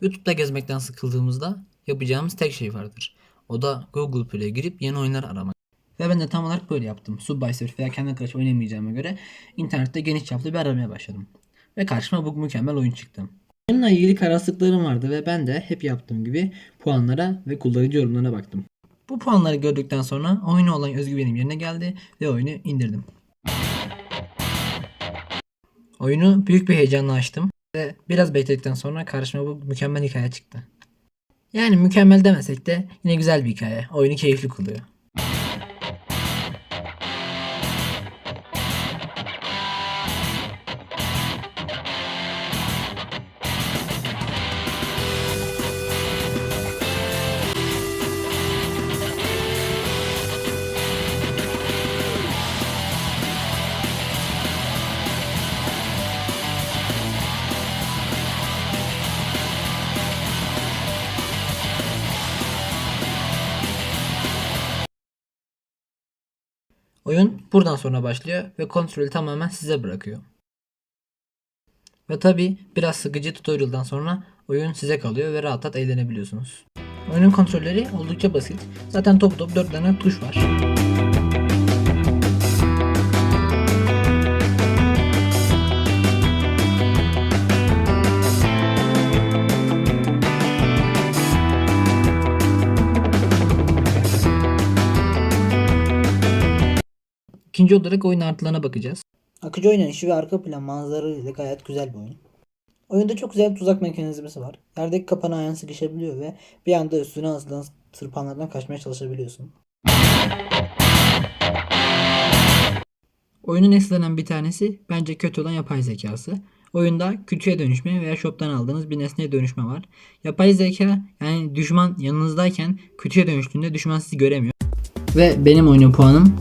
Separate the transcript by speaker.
Speaker 1: YouTube'da gezmekten sıkıldığımızda yapacağımız tek şey vardır. O da Google Play'e girip yeni oyunlar aramak. Ve ben de tam olarak böyle yaptım. Subway veya Candy Crush oynamayacağıma göre internette geniş çaplı bir aramaya başladım. Ve karşıma bu mükemmel oyun çıktı. Oyunla ilgili kararsızlıklarım vardı ve ben de hep yaptığım gibi puanlara ve kullanıcı yorumlarına baktım. Bu puanları gördükten sonra oyuna olan özgüvenim yerine geldi ve oyunu indirdim. Oyunu büyük bir heyecanla açtım ve biraz bekledikten sonra karşıma bu mükemmel hikaye çıktı. Yani mükemmel demesek de yine güzel bir hikaye. Oyunu keyifli kılıyor. Oyun buradan sonra başlıyor ve kontrolü tamamen size bırakıyor. Ve tabi biraz sıkıcı tutorial'dan sonra oyun size kalıyor ve rahat rahat eğlenebiliyorsunuz. Oyunun kontrolleri oldukça basit. Zaten top top 4 tane tuş var. İkinci olarak oyun artılarına bakacağız.
Speaker 2: Akıcı oynanışı ve arka plan manzaralarıyla gayet güzel bir oyun. Oyunda çok güzel bir tuzak mekanizması var. Yerdeki kapana ayağın sıkışabiliyor ve bir anda üstüne asılan tırpanlardan kaçmaya çalışabiliyorsun.
Speaker 1: Oyunun eslenen bir tanesi bence kötü olan yapay zekası. Oyunda kötüye dönüşme veya shop'tan aldığınız bir nesneye dönüşme var. Yapay zeka yani düşman yanınızdayken kötüye dönüştüğünde düşman sizi göremiyor. Ve benim oyunun puanım